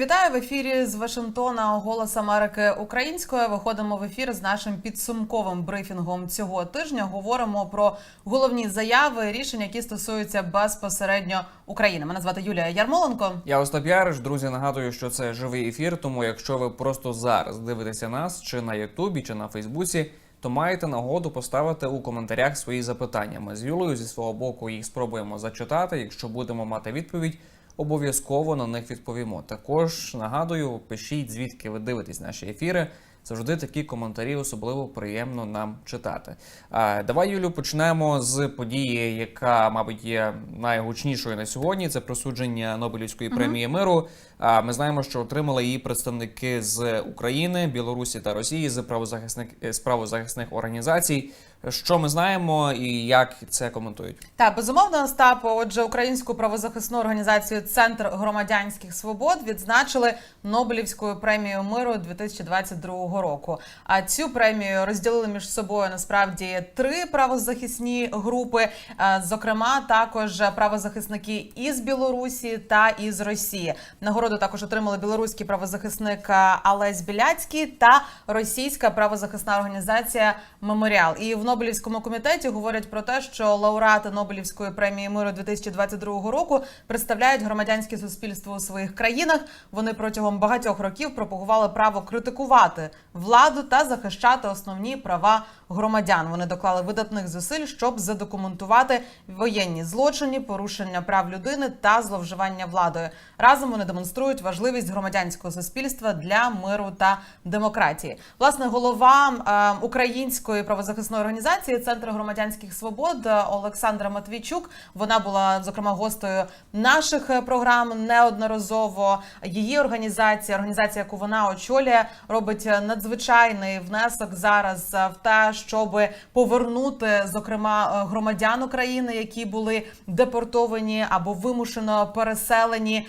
Вітаю в ефірі з Вашингтона. Голос Америки українською. Виходимо в ефір з нашим підсумковим брифінгом цього тижня. Говоримо про головні заяви, рішення, які стосуються безпосередньо України. Мене звати Юлія Ярмоленко. Я Остап Яриш. Друзі, нагадую, що це живий ефір. Тому, якщо ви просто зараз дивитеся нас чи на Ютубі, чи на Фейсбуці, то маєте нагоду поставити у коментарях свої запитання. Ми з Юлею зі свого боку їх спробуємо зачитати. Якщо будемо мати відповідь, обов'язково на них відповімо. Також нагадую, пишіть звідки ви дивитесь наші ефіри. Завжди такі коментарі особливо приємно нам читати. Давай, Юлю, почнемо з події, яка, мабуть, є найгучнішою на сьогодні. Це присудження Нобелівської премії миру. А, ми знаємо, що отримали її представники з України, Білорусі та Росії з правозахисних з правозахисних організацій. Що ми знаємо і як це коментують? Так, безумовно, Остап. Отже, українську правозахисну організацію Центр громадянських свобод відзначили Нобелівською премією миру 2022 року. А цю премію розділили між собою насправді три правозахисні групи. Е, Зокрема, також правозахисники із Білорусі та із Росії. Нагороду також отримали білоруський правозахисник е, Алесь Біляцький та російська правозахисна організація Меморіал. І в Нобелівському комітеті говорять про те, що лауреати Нобелівської премії миру 2022 року представляють громадянське суспільство у своїх країнах. Вони протягом багатьох років пропагували право критикувати владу та захищати основні права громадян. Вони доклали видатних зусиль, щоб задокументувати воєнні злочини, порушення прав людини та зловживання владою. Разом вони демонструють важливість громадянського суспільства для миру та демократії. Власне, голова е, української правозахисної організації Центр громадянських свобод Олександра Матвійчук. Вона була зокрема гостею наших е, програм неодноразово. Її організація, організація, яку вона очолює, робить е, надзвичайний внесок зараз е, в те, щоб повернути зокрема громадян України, які були депортовані або вимушено переселені.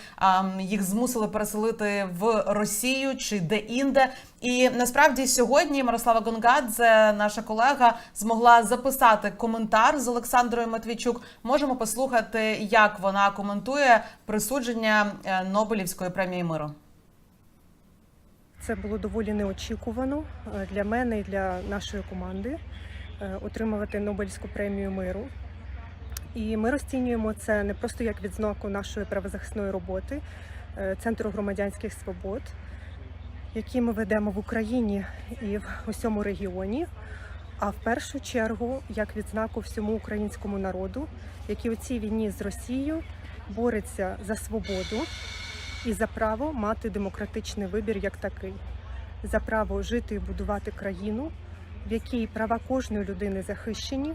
Їх змусили переселити в Росію чи де-інде. І насправді сьогодні Мирослава Гонгадзе, наша колега, змогла записати коментар з Олександрою Матвійчук. Можемо послухати, як вона коментує присудження е, Нобелівської премії миру. Це було доволі неочікувано е, для мене і для нашої команди е, отримувати Нобелівську премію миру. І ми розцінюємо це не просто як відзнаку нашої правозахисної роботи, Центру громадянських свобод, які ми ведемо в Україні і в усьому регіоні, а в першу чергу як відзнаку всьому українському народу, який у цій війні з Росією бореться за свободу і за право мати демократичний вибір як такий, за право жити і будувати країну, в якій права кожної людини захищені,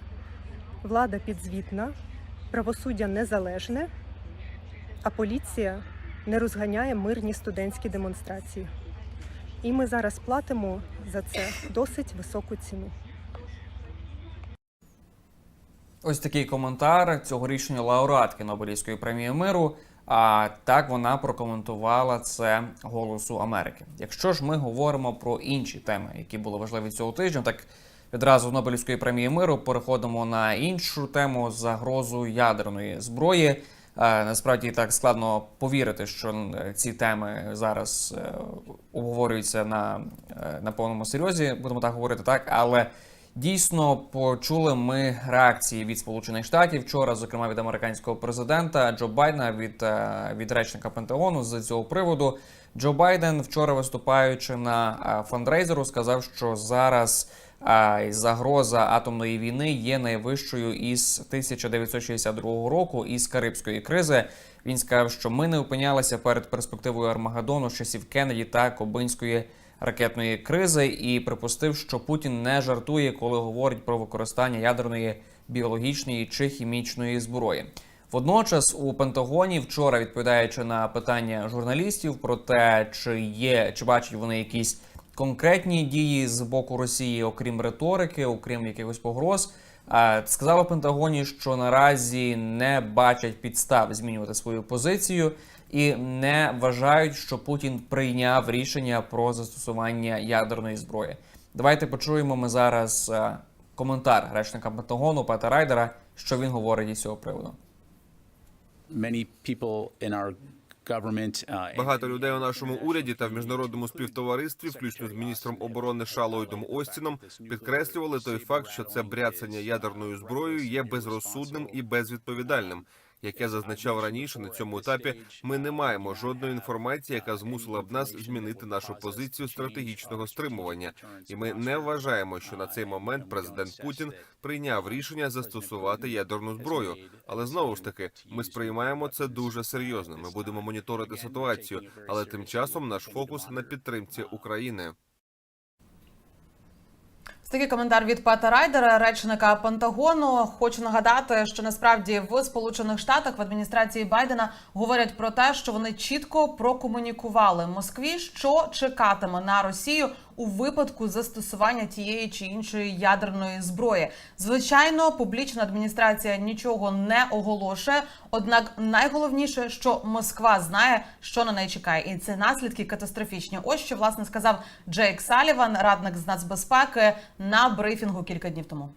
влада підзвітна, правосуддя незалежне, а поліція не розганяє мирні студентські демонстрації. І ми зараз платимо за це досить високу ціну. Ось такий коментар цьогорічної лауреатки Нобелівської премії миру. А так вона прокоментувала це голосу Америки. Якщо ж ми говоримо про інші теми, які були важливі цього тижня, так відразу з Нобелівської премії миру переходимо на іншу тему загрозу ядерної зброї. Е, Насправді так складно повірити, що е, ці теми зараз е, обговорюються на, на повному серйозі, будемо так говорити, так, але Дійсно, почули ми реакції від Сполучених Штатів вчора, зокрема від американського президента Джо Байдена, від, від речника Пентагону з цього приводу. Джо Байден вчора виступаючи на фандрейзеру, сказав, що зараз загроза атомної війни є найвищою із 1962 року із Карибської кризи. Він сказав, що ми не опинялися перед перспективою Армагеддону з часів Кеннеді та Кобинської ракетної кризи і припустив, що Путін не жартує, коли говорить про використання ядерної, біологічної чи хімічної зброї. Водночас у Пентагоні вчора, відповідаючи на питання журналістів про те, чи є чи бачать вони якісь конкретні дії з боку Росії, окрім риторики, окрім якихось погроз, а, сказали в Пентагоні, що наразі не бачать підстав змінювати свою позицію і не вважають, що Путін прийняв рішення про застосування ядерної зброї. Давайте почуємо ми зараз коментар речника Пентагону Пета Райдера, що він говорить із цього приводу. many people in our Багато людей у нашому уряді та в міжнародному співтоваристві, включно з міністром оборони Шалойдом Остіном, підкреслювали той факт, що це бряцання ядерною зброєю є безрозсудним і безвідповідальним. Як я зазначав раніше, на цьому етапі ми не маємо жодної інформації, яка змусила б нас змінити нашу позицію стратегічного стримування. І ми не вважаємо, що на цей момент президент Путін прийняв рішення застосувати ядерну зброю. Але знову ж таки, ми сприймаємо це дуже серйозно. Ми будемо моніторити ситуацію, але тим часом наш фокус на підтримці України. Такий коментар від Пета Райдера, речника Пентагону. Хочу нагадати, що насправді в Сполучених Штатах в адміністрації Байдена говорять про те, що вони чітко прокомунікували Москві, що чекатиме на Росію у випадку застосування тієї чи іншої ядерної зброї. Звичайно, публічна адміністрація нічого не оголошує. Однак найголовніше, що Москва знає, що на неї чекає, і це наслідки катастрофічні. Ось що власне сказав Джейк Саліван, радник з нацбезпеки, на брифінгу кілька днів тому.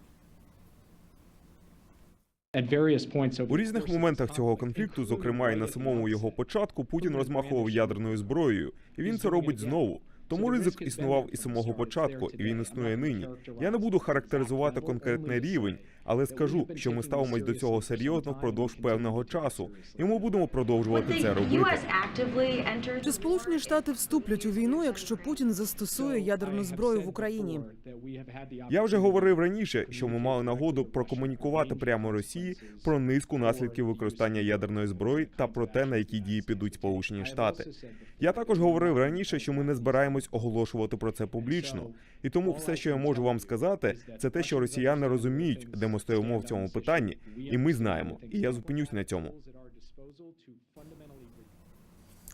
У різних моментах цього конфлікту, зокрема і на самому його початку, Путін розмахував ядерною зброєю, і він це робить знову. Тому ризик існував і самого початку, і він існує нині. Я не буду характеризувати конкретний рівень, але скажу, що ми ставимось до цього серйозно впродовж певного часу, і ми будемо продовжувати це робити. Чи Сполучені Штати вступлять у війну, якщо Путін застосує ядерну зброю в Україні? Я вже говорив раніше, що ми мали нагоду прокомунікувати прямо Росії про низку наслідків використання ядерної зброї та про те, на які дії підуть Сполучені Штати. Я також говорив раніше, що ми не збираємось оголошувати про це публічно. І тому все, що я можу вам сказати, це те, що росіяни розуміють, де ми стоїмо в цьому питанні, і ми знаємо. І я зупинюсь на цьому.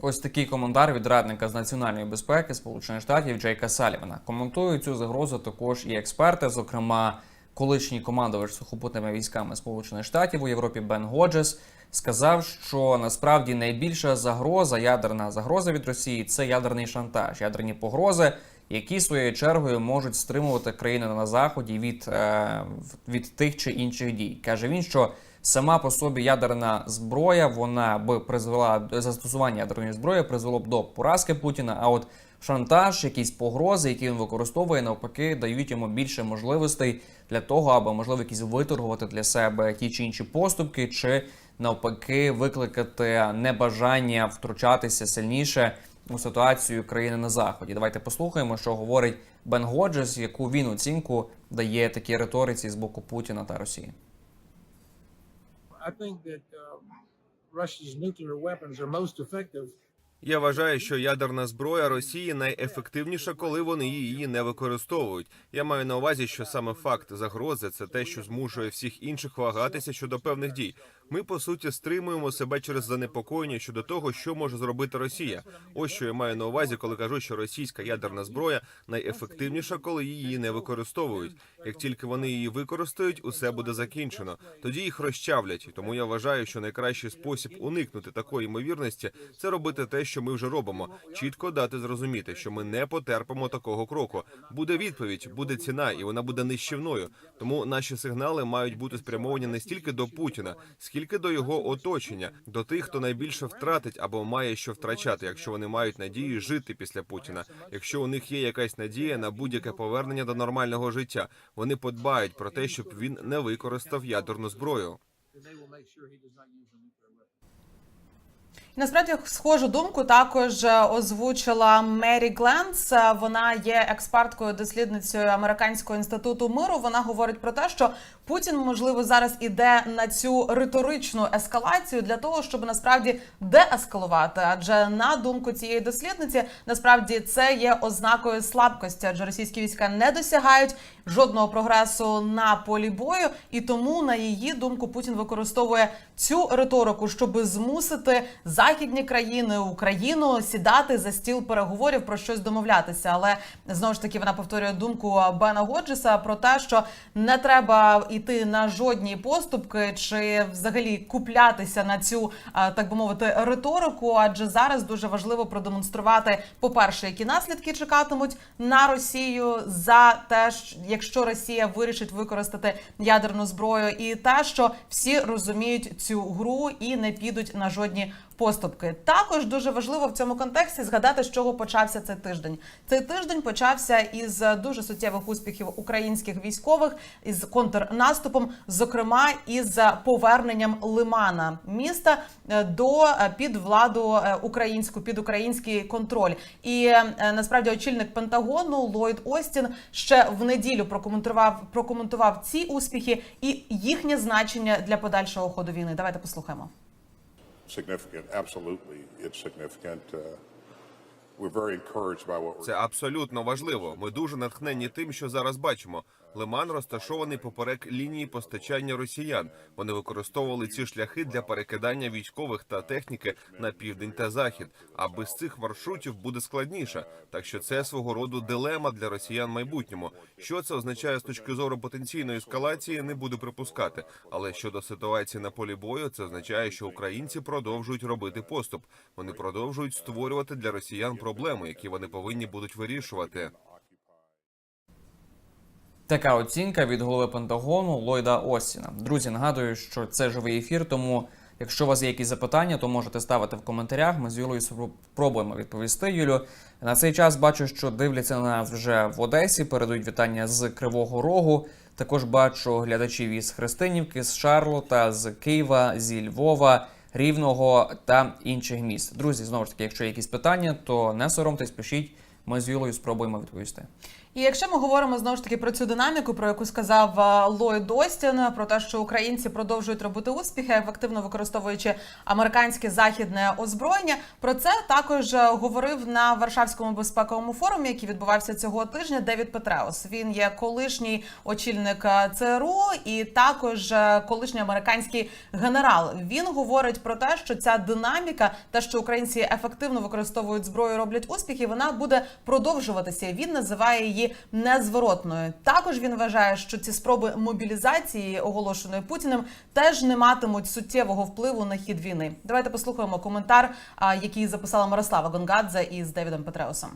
Ось такий коментар від радника з національної безпеки Сполучених Штатів Джейка Салівана. Коментують цю загрозу також і експерти, зокрема, колишній командувач сухопутними військами Сполучених Штатів у Європі Бен Годжес сказав, що насправді найбільша загроза, ядерна загроза від Росії це ядерний шантаж, ядерні погрози, які своєю чергою можуть стримувати країни на заході від, е, від тих чи інших дій. каже він, що сама по собі ядерна зброя вона б призвела застосування ядерної зброї призвело б до поразки Путіна. А от шантаж, якісь погрози, які він використовує, навпаки, дають йому більше можливостей для того, аби можливо якісь виторгувати для себе ті чи інші поступки, чи навпаки викликати небажання втручатися сильніше у ситуацію країни на заході. Давайте послухаємо, що говорить Бен Годжес, яку він оцінку дає такій риториці з боку Путіна та Росії. Effective Я вважаю, що ядерна зброя Росії найефективніша, коли вони її не використовують. Я маю на увазі, що саме факт загрози це те, що змушує всіх інших вагатися щодо певних дій. Ми по суті стримуємо себе через занепокоєння щодо того, що може зробити Росія. Ось що я маю на увазі, коли кажу, що російська ядерна зброя найефективніша, коли її не використовують. Як тільки вони її використають, усе буде закінчено. Тоді їх розчавлять. Тому я вважаю, що найкращий спосіб уникнути такої ймовірності це робити те, що ми вже робимо. Чітко дати зрозуміти, що ми не потерпимо такого кроку. Буде відповідь, буде ціна, і вона буде нищівною. Тому наші сигнали мають бути спрямовані не стільки до Путіна, скільки до його оточення, до тих, хто найбільше втратить або має що втрачати, якщо вони мають надію жити після Путіна. Якщо у них є якась надія на будь-яке повернення до нормального життя, вони подбають про те, щоб він не використав ядерну зброю. Насправді схожу думку також е, озвучила Мері Гленц. Е, Вона є експерткою, дослідницею американського інституту миру. Вона говорить про те, що Путін можливо зараз іде на цю риторичну ескалацію для того, щоб насправді деескалувати. Адже на думку цієї дослідниці, насправді це є ознакою слабкості, адже російські війська не досягають жодного прогресу на полі бою, і тому на її думку Путін використовує цю риторику, щоб змусити західні країни Україну сідати за стіл переговорів про щось домовлятися. Але знову ж таки вона повторює думку Бена Годжеса про те, що не треба йти на жодні поступки чи взагалі куплятися на цю так би мовити риторику. Адже зараз дуже важливо продемонструвати, по-перше, які наслідки чекатимуть на Росію за те, що- якщо Росія вирішить використати ядерну зброю, і те, що всі розуміють цю гру і не підуть на жодні поступки. Також дуже важливо в цьому контексті згадати, з чого почався цей тиждень. Цей тиждень почався із дуже суттєвих успіхів українських військових із контрнаступом, зокрема із поверненням Лимана міста е, до е, під владу е, українську під український контроль. І насправді очільник Пентагону Ллойд Остін ще в неділю прокоментував прокоментував ці успіхи і їхнє значення для подальшого ходу війни. Давайте послухаємо. Significant. Absolutely, it's significant. Uh, we're very encouraged by what we're. Це абсолютно важливо. Ми дуже натхнені тим, що зараз бачимо. Лиман розташований поперек лінії постачання росіян. Вони використовували ці шляхи для перекидання військових та техніки на південь та захід. А без цих маршрутів буде складніше. Так що це свого роду дилема для росіян майбутньому. Що це означає з точки зору потенційної ескалації, не буду припускати. Але щодо ситуації на полі бою, це означає, що українці продовжують робити поступ. Вони продовжують створювати для росіян проблеми, які вони повинні будуть вирішувати. Така оцінка від голови Пентагону Ллойда Остіна. Друзі, нагадую, що це живий ефір, тому якщо у вас є якісь запитання, то можете ставити в коментарях. Ми з Юлею спробуємо відповісти. Юлю, на цей час бачу, що дивляться на нас вже в Одесі, передають вітання з Кривого Рогу. Також бачу глядачів із Христинівки, з Шарлота, з Києва, зі Львова, Рівного та інших міст. Друзі, знову ж таки, якщо є якісь питання, то не соромтесь, пишіть. Ми з Юлею спробуємо відповісти. І якщо ми говоримо знову ж таки про цю динаміку, про яку сказав е, Ллойд Остін, про те, що українці продовжують робити успіхи, ефективно використовуючи американське західне озброєння, про це також е, говорив на Варшавському безпековому форумі, який відбувався цього тижня. Девід Петреус. Він є колишній очільник е, ЦРУ і також колишній американський генерал. Він говорить про те, що ця динаміка, те, що українці ефективно використовують зброю, роблять успіхи, вона буде продовжуватися. Він називає її незворотною. Також він вважає, що ці спроби мобілізації, оголошеної Путіним, теж не матимуть суттєвого впливу на хід війни. Давайте послухаємо коментар, який записала Мирослава Гонгадзе із Девідом Петреусом.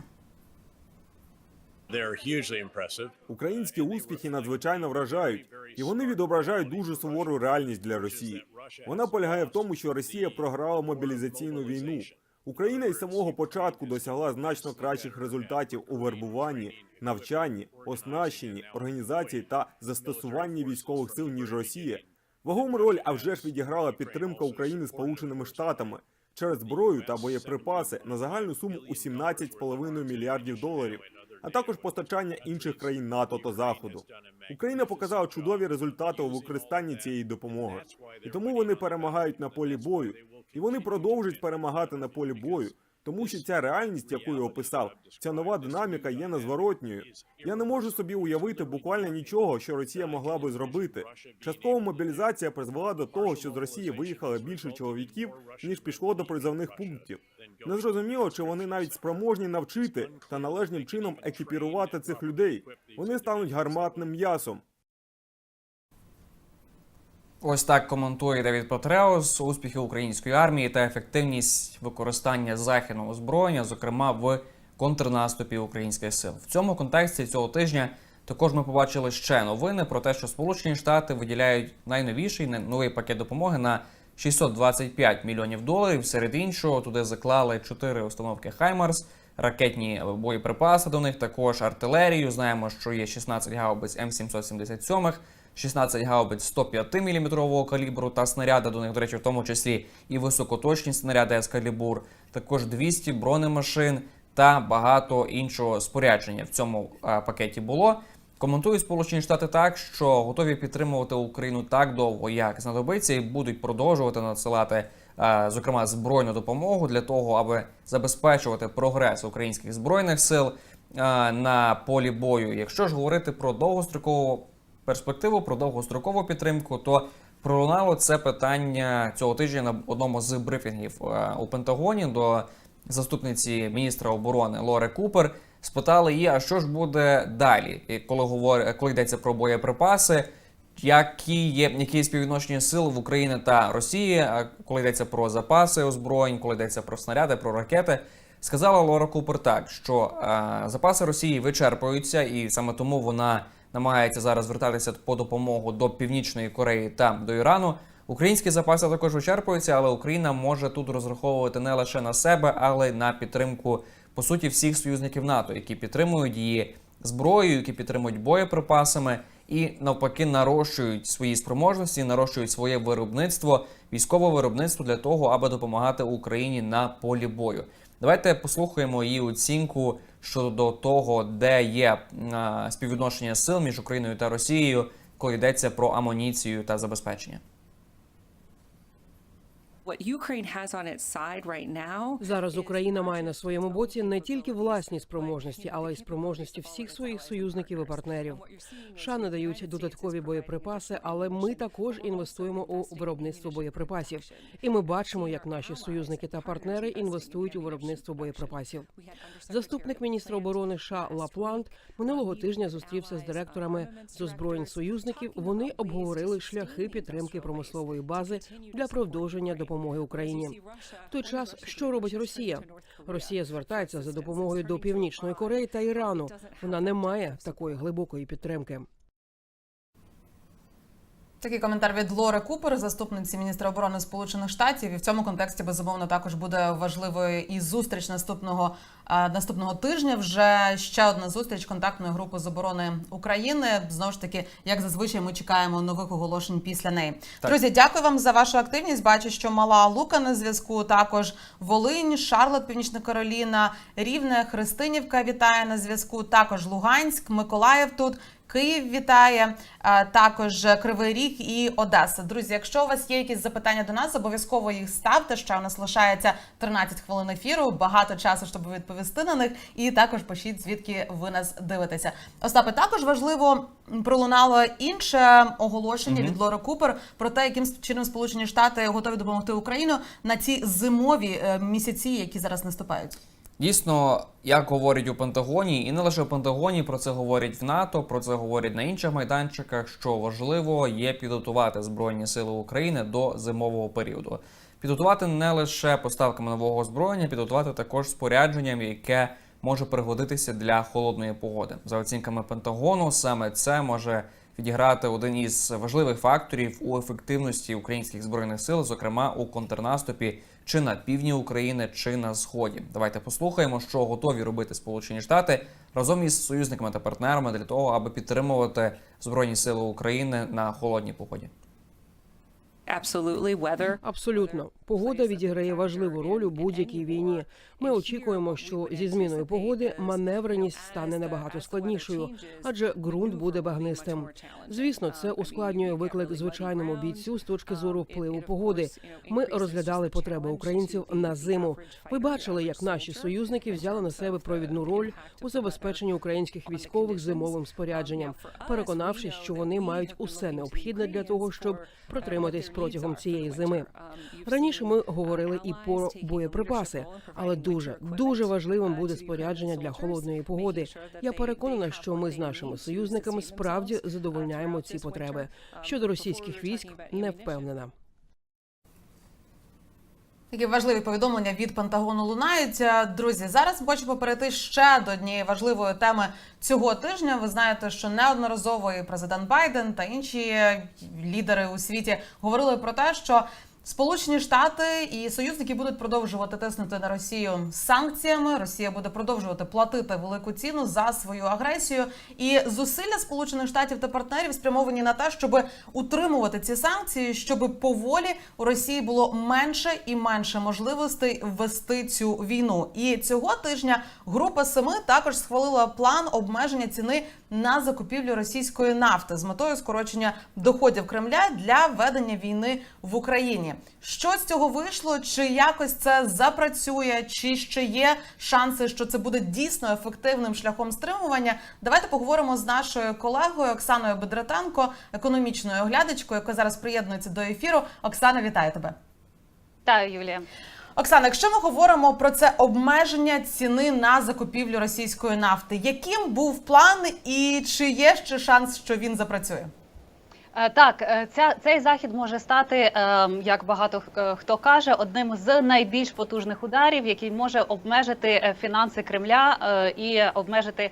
Українські успіхи надзвичайно вражають, і вони відображають дуже сувору реальність для Росії. Вона полягає в тому, що Росія програла мобілізаційну війну. Україна із самого початку досягла значно кращих результатів у вербуванні, навчанні, оснащенні, організації та застосуванні військових сил ніж Росія. Вагому роль а вже ж відіграла підтримка України Сполученими Штатами через зброю та боєприпаси на загальну суму у 17,5 мільярдів доларів, а також постачання інших країн НАТО та Заходу. Україна показала чудові результати у використанні цієї допомоги, і тому вони перемагають на полі бою, і вони продовжують перемагати на полі бою. Тому що ця реальність, яку я описав, ця нова динаміка є незворотньою. Я не можу собі уявити буквально нічого, що Росія могла би зробити. Часткова мобілізація призвела до того, що з Росії виїхало більше чоловіків ніж пішло до призовних пунктів. Незрозуміло, чи вони навіть спроможні навчити та належним чином екіпірувати цих людей. Вони стануть гарматним м'ясом. Ось так коментує Девід Петреус успіхи української армії та ефективність використання західного озброєння, зокрема в контрнаступі українських сил. В цьому контексті цього тижня також ми побачили ще новини про те, що Сполучені Штати виділяють найновіший новий пакет допомоги на 625 мільйонів доларів. Серед іншого туди заклали 4 установки Хаймарс, ракетні боєприпаси до них, також артилерію. Знаємо, що є 16 гаубиць М777, 16 гаубиць 105 мм калібру та снаряди до них, до речі, в тому числі і високоточні снаряди Ескалібур, також 200 бронемашин та багато іншого спорядження в цьому е, пакеті було. Коментують Сполучені Штати так, що готові підтримувати Україну так довго, як знадобиться, і будуть продовжувати надсилати, е, зокрема, збройну допомогу для того, аби забезпечувати прогрес українських збройних сил е, на полі бою. Якщо ж говорити про довгострокову перспективу, про довгострокову підтримку, то пролунало це питання цього тижня на одному з брифінгів е, у Пентагоні до заступниці міністра оборони Лори Купер. Спитали її, а що ж буде далі, І коли говор... коли йдеться про боєприпаси, які є які співвідношення сил в Україні та Росії, а коли йдеться про запаси озброєнь, коли йдеться про снаряди, про ракети. Сказала Лора Купер так, що е, запаси Росії вичерпуються, і саме тому вона намагається зараз звертатися по допомогу до Північної Кореї та до Ірану. Українські запаси також вичерпуються, але Україна може тут розраховувати не лише на себе, але й на підтримку по суті всіх союзників НАТО, які підтримують її зброєю, які підтримують боєприпасами і навпаки нарощують свої спроможності, нарощують своє виробництво, військове виробництво для того, аби допомагати Україні на полі бою. Давайте послухаємо її оцінку щодо того, де є а, співвідношення сил між Україною та Росією, коли йдеться про амуніцію та забезпечення. Зараз Україна має на своєму боці не тільки власні спроможності, але й спроможності всіх своїх союзників і партнерів. США надають додаткові боєприпаси, але ми також інвестуємо у виробництво боєприпасів. І ми бачимо, як наші союзники та партнери інвестують у виробництво боєприпасів. Заступник міністра оборони США Лапланд минулого тижня зустрівся з директорами з озброєнь союзників. Вони обговорили шляхи підтримки промислової бази для продовження допомоги Україні. В той час, що робить Росія? Росія звертається за допомогою до Північної Кореї та Ірану. Вона не має такої глибокої підтримки. Такий коментар від Лори Купер, заступниці міністра оборони Сполучених Штатів. І в цьому контексті безумовно також буде важливою і зустріч наступного наступного тижня. Вже ще одна зустріч контактної групи з оборони України. Знову ж таки, як зазвичай, ми чекаємо нових оголошень після неї. Так. Друзі, дякую вам за вашу активність. Бачу, що мала Лука на зв'язку. Також Волинь, Шарлот, Північна Кароліна, Рівне, Христинівка вітає на зв'язку. Також Луганськ, Миколаїв тут. Київ вітає також Кривий Ріг і Одеса. Друзі, якщо у вас є якісь запитання до нас, обов'язково їх ставте. Ще у нас лишається 13 хвилин ефіру. Багато часу, щоб відповісти на них. І також пишіть, звідки ви нас дивитеся. Остапе, також важливо пролунало інше оголошення від Лори Купер про те, яким чином Сполучені Штати готові допомогти Україну на ці зимові е, місяці, які зараз наступають. Дійсно, як говорять у Пентагоні, і не лише у Пентагоні, про це говорять в НАТО, про це говорять на інших майданчиках. Що важливо є підготувати збройні сили України до зимового періоду. Підготувати не лише поставками нового озброєння, підготувати також спорядженням, яке може пригодитися для холодної погоди. За оцінками Пентагону, саме це може відіграти один із важливих факторів у ефективності українських збройних сил, зокрема у контрнаступі чи на півдні України, чи на сході. Давайте послухаємо, що готові робити Сполучені Штати разом із союзниками та партнерами для того, аби підтримувати збройні сили України на холодній погоді. absolutely Абсолютно, погода відіграє важливу роль у будь-якій війні. Ми очікуємо, що зі зміною погоди маневреність стане набагато складнішою, адже ґрунт буде багнистим. Звісно, це ускладнює виклик звичайному бійцю з точки зору впливу погоди. Ми розглядали потреби українців на зиму. Ви бачили, як наші союзники взяли на себе провідну роль у забезпеченні українських військових зимовим спорядженням, переконавшись, що вони мають усе необхідне для того, щоб протриматись протягом цієї зими. Раніше ми говорили і про боєприпаси, але дуже дуже важливим буде спорядження для холодної погоди. Я переконана, що ми з нашими союзниками справді задовольняємо ці потреби. Щодо російських військ, не впевнена. Такі важливі повідомлення від Пентагону лунають. Е, Друзі, зараз хочемо перейти ще до однієї важливої теми цього тижня. Ви знаєте, що неодноразово і президент Байден та інші е, лідери у світі говорили про те, що Сполучені Штати і союзники будуть продовжувати тиснути на Росію санкціями. Росія буде продовжувати платити велику ціну за свою агресію. І зусилля Сполучених Штатів та партнерів спрямовані на те, щоб утримувати ці санкції, щоб поволі у Росії було менше і менше можливостей вести цю війну. І цього тижня група семи також схвалила план обмеження ціни на закупівлю російської нафти з метою скорочення доходів Кремля для ведення війни в Україні. Що з цього вийшло? Чи якось це запрацює, чи ще є шанси, що це буде дійсно ефективним шляхом стримування? Давайте поговоримо з нашою колегою Оксаною Бедратенко, економічною оглядачкою, яка зараз приєднується до ефіру. Оксана, вітаю тебе. Вітаю, Юлія. Оксана, якщо ми говоримо про це обмеження ціни на закупівлю російської нафти, яким був план, і чи є ще шанс, що він запрацює? Е, Так, е, ця цей захід може стати, е, як багато хто каже, одним з найбільш потужних ударів, який може обмежити фінанси Кремля і обмежити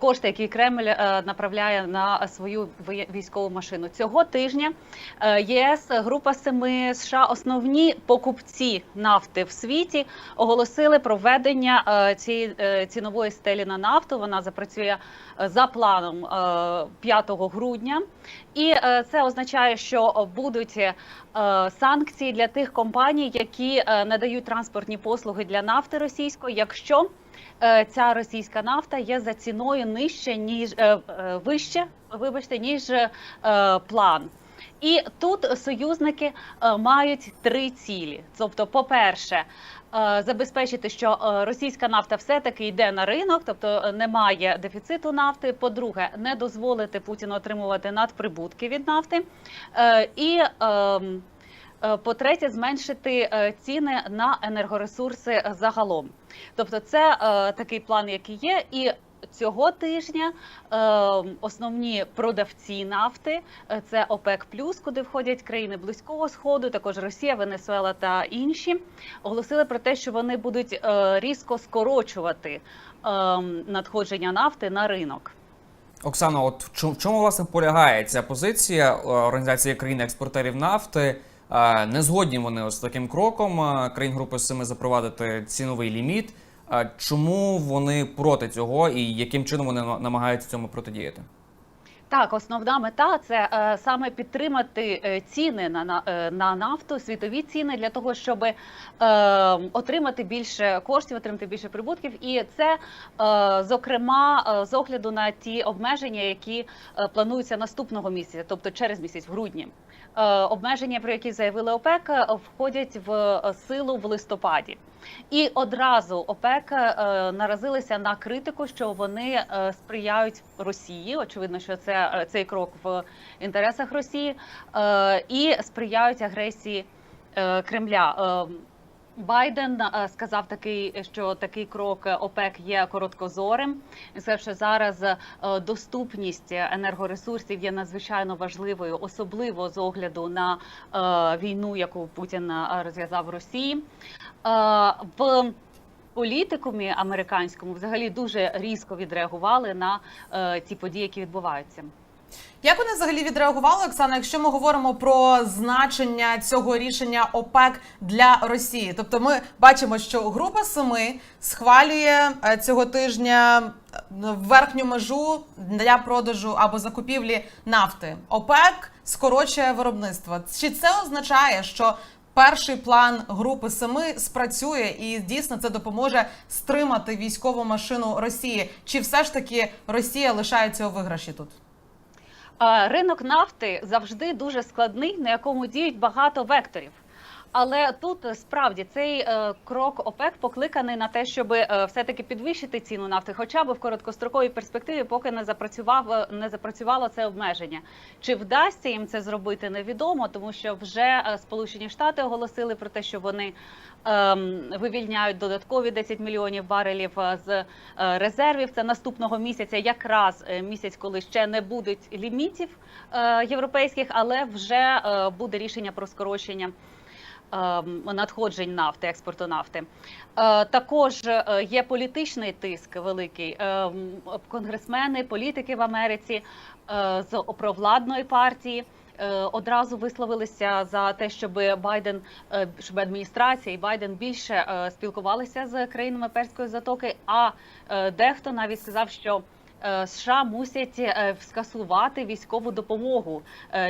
кошти, які Кремль е, направляє на свою військову машину. Цього тижня е, ЄС, група семи США, основні покупці нафти в світі оголосили про введення е, цієї е, цінової стелі на нафту. Вона запрацює е, за планом е, 5 грудня, і е, це означає, що будуть е, санкції для тих компаній, які е, надають транспортні послуги для нафти російської, якщо е, ця російська нафта є за ціною нижче ніж е, е, вище, вибачте, ніж е, план. І тут союзники е, мають три цілі. Тобто, по-перше, е, забезпечити, що е, російська нафта все-таки йде на ринок, тобто е, немає дефіциту нафти. По-друге, не дозволити Путіну отримувати надприбутки від нафти. Е, І ем, е, по-третє, зменшити е, ціни на енергоресурси загалом. Тобто, це е, такий план, який є, і цього тижня е, основні продавці нафти е, це ОПЕК куди входять країни Близького Сходу, також Росія, Венесуела та інші, оголосили про те, що вони будуть е, різко скорочувати е, надходження нафти на ринок. Оксано, от в чому, власне полягає ця позиція е, організації країн-експортерів нафти? Не згодні вони з таким кроком країн Групи Семи запровадити ціновий ліміт. Чому вони проти цього і яким чином вони на- намагаються цьому протидіяти? Так, основна мета це е, саме підтримати е, ціни на, на, е, на нафту, світові ціни для того, щоб е, отримати більше коштів, отримати більше прибутків. І це, е, зокрема, е, з огляду на ті обмеження, які е, плануються наступного місяця, тобто через місяць, в грудні. Е, обмеження, про які заявили ОПЕК, е, входять в е, силу в листопаді. І одразу ОПЕК наразилися на критику, що вони сприяють Росії. Очевидно, що це цей крок в інтересах Росії і сприяють агресії Кремля. Е, Байден е, сказав такий, що такий крок ОПЕК є короткозорим. Він сказав, що зараз е, доступність енергоресурсів є надзвичайно важливою, особливо з огляду на е, війну, яку Путін е, розв'язав в Росії. Е, В політикумі американському взагалі дуже різко відреагували на е, ті події, які відбуваються. Як вони взагалі відреагували, Оксана, якщо ми говоримо про значення цього рішення ОПЕК для Росії? Тобто, ми бачимо, що група семи схвалює е, цього тижня е, верхню межу для продажу або закупівлі нафти. ОПЕК скорочує виробництво. Чи це означає, що перший план групи семи спрацює і дійсно це допоможе стримати військову машину Росії? Чи все ж таки Росія лишається у виграші тут? Ринок нафти завжди дуже складний, на якому діють багато векторів. Але тут е, справді цей е, крок ОПЕК покликаний на те, щоб е, все-таки підвищити ціну нафти, хоча б в короткостроковій перспективі, поки не запрацював не запрацювало це обмеження. Чи вдасться їм це зробити, невідомо, тому що вже Сполучені Штати оголосили про те, що вони ем, вивільняють додаткові 10 мільйонів барелів з резервів. Це наступного місяця, якраз місяць, коли ще не будуть лімітів європейських, але вже буде рішення про скорочення. Ем, Надходжень нафти, експорту нафти Е, також е, є політичний тиск великий. Ем, Конгресмени, політики в Америці е, з провладної партії одразу висловилися за те, щоб Байден, щоб адміністрація і Байден більше спілкувалися з країнами Перської затоки. А дехто навіть сказав, що США мусять скасувати військову допомогу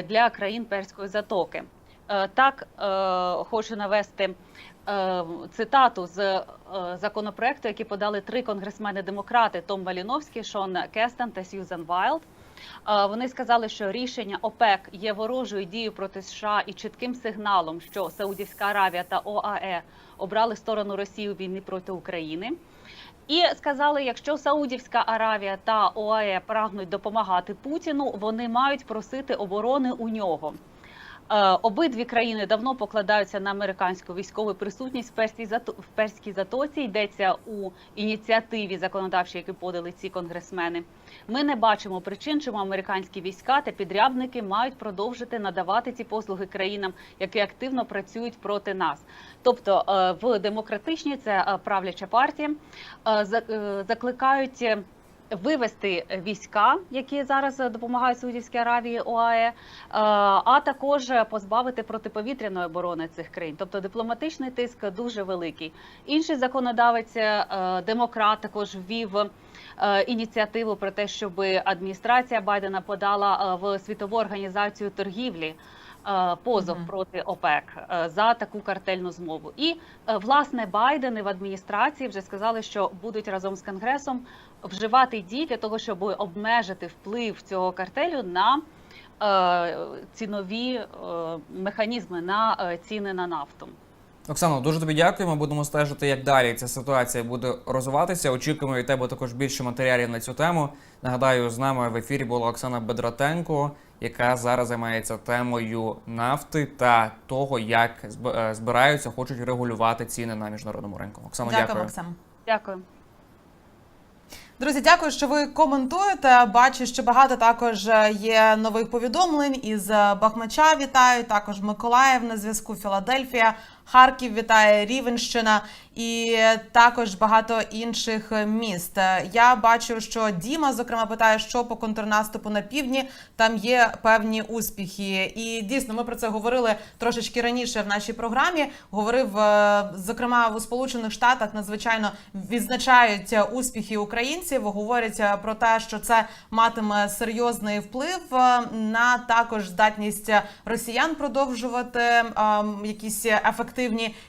для країн Перської затоки. Е, Так е, хочу навести е, цитату з законопроекту, який подали три конгресмени-демократи: Том Маліновський, Шон Кестен та Сьюзен Вайлд. Вони сказали, що рішення ОПЕК є ворожою дією проти США і чітким сигналом, що Саудівська Аравія та ОАЕ обрали сторону Росії у війні проти України. І сказали, якщо Саудівська Аравія та ОАЕ прагнуть допомагати Путіну, вони мають просити оборони у нього. Е, Обидві країни давно покладаються на американську військову присутність в Перській в затоці. Йдеться у ініціативі законодавчій, яку подали ці конгресмени. Ми не бачимо причин, чому американські війська та підрядники мають продовжити надавати ці послуги країнам, які активно працюють проти нас. Тобто е, в демократичній це е, правляча партія закликають. Вивести війська, які зараз допомагають Саудівській Аравії ОАЕ, е, а також позбавити протиповітряної оборони цих країн. Тобто дипломатичний тиск дуже великий. Інший законодавець, е, демократ, також ввів е, ініціативу про те, щоб адміністрація Байдена подала в світову організацію торгівлі. Позов Мгм. проти ОПЕК за таку картельну змову, і власне Байден і в адміністрації вже сказали, що будуть разом з конгресом вживати дій для того, щоб обмежити вплив цього картелю на е, цінові е, механізми на е, ціни на нафту. Оксано, дуже тобі дякуємо. Будемо стежити, як далі ця ситуація буде розвиватися. Очікуємо від тебе також більше матеріалів на цю тему. Нагадаю, з нами в ефірі була Оксана Бедратенко, яка зараз займається темою нафти та того, як зб- збираються, хочуть регулювати ціни на міжнародному ринку. Оксано, Дякую, дякую. Максим. Дякую. Друзі, дякую, що ви коментуєте. Бачу, що багато також є нових повідомлень із Бахмача. Вітаю також Миколаїв на зв'язку. Філадельфія, Харків вітає Рівенщина і також багато інших міст. Я бачу, що Діма зокрема питає, що по контрнаступу на півдні там є певні успіхи. І дійсно, ми про це говорили трошечки раніше в нашій програмі. Говорив е, зокрема у Сполучених Штатах надзвичайно відзначають е, успіхи українців. Говорять е, про те, що це матиме серйозний вплив е, на також здатність росіян продовжувати е, якісь ефективні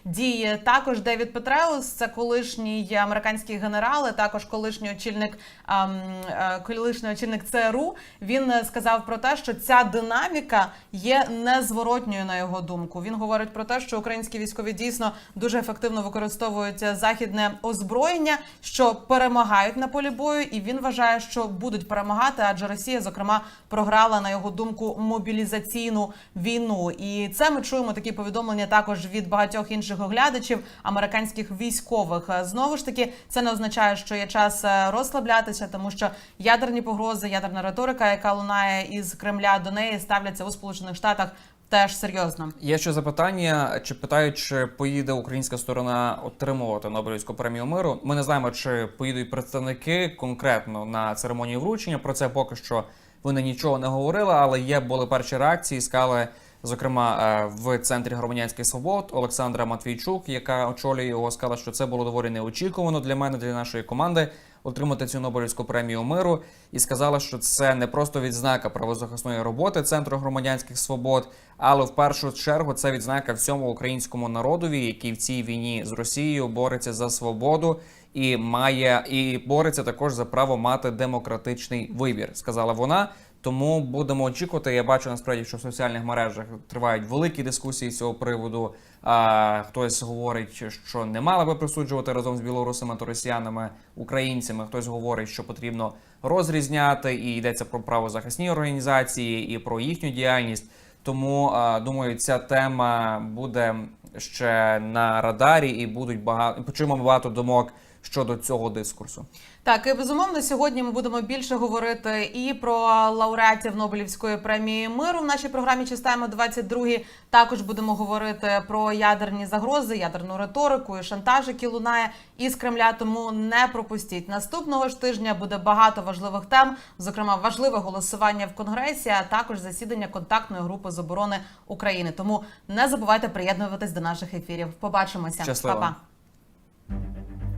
дії. Також Девід Петреус, це колишній американський генерал, і також колишній очільник ем, е, колишній очільник ЦРУ. Він е, сказав про те, що ця динаміка є незворотньою на його думку. Він говорить про те, що українські військові дійсно дуже ефективно використовують західне озброєння, що перемагають на полі бою, і він вважає, що будуть перемагати, адже Росія, зокрема, програла на його думку мобілізаційну війну. І це ми чуємо такі повідомлення також від багатьох інших оглядачів американських військових. Е, Знову ж таки, це не означає, що є час е, розслаблятися, тому що ядерні погрози, ядерна риторика, яка лунає із Кремля до неї, ставляться у Сполучених Штатах теж серйозно. Є ще запитання, чи питають, чи поїде українська сторона отримувати Нобелівську премію миру. Ми не знаємо, чи поїдуть представники конкретно на церемонію вручення. Про це поки що вони нічого не говорили, але є були перші реакції. Сказали, зокрема, е, в центрі громадянських свобод Олександра Матвійчук, яка очолює його, сказала, що це було доволі неочікувано для мене, для нашої команди. Отримати цю Нобелівську премію миру і сказала, що це не просто відзнака правозахисної роботи Центру громадянських свобод, але в першу чергу це відзнака всьому українському народові, який в цій війні з Росією бореться за свободу і має і бореться також за право мати демократичний вибір, сказала вона. Тому будемо очікувати. Я бачу насправді, що в соціальних мережах тривають великі дискусії з цього приводу. А хтось говорить, що не мали би присуджувати разом з білорусами та росіянами українцями. Хтось говорить, що потрібно розрізняти, і йдеться про правозахисні організації і про їхню діяльність. Тому думаю, ця тема буде ще на радарі, і будуть багато почуємо багато думок щодо цього дискурсу. Так, і безумовно, сьогодні ми будемо більше говорити і про лауреатів Нобелівської премії миру в нашій програмі «Чистаємо 22 Також будемо говорити про ядерні загрози, ядерну риторику і шантаж, який лунає із Кремля. Тому не пропустіть. Наступного ж тижня буде багато важливих тем, зокрема важливе голосування в Конгресі, а також засідання контактної групи з оборони України. Тому не забувайте приєднуватись до наших ефірів. Побачимося, Щасливо. Па-па.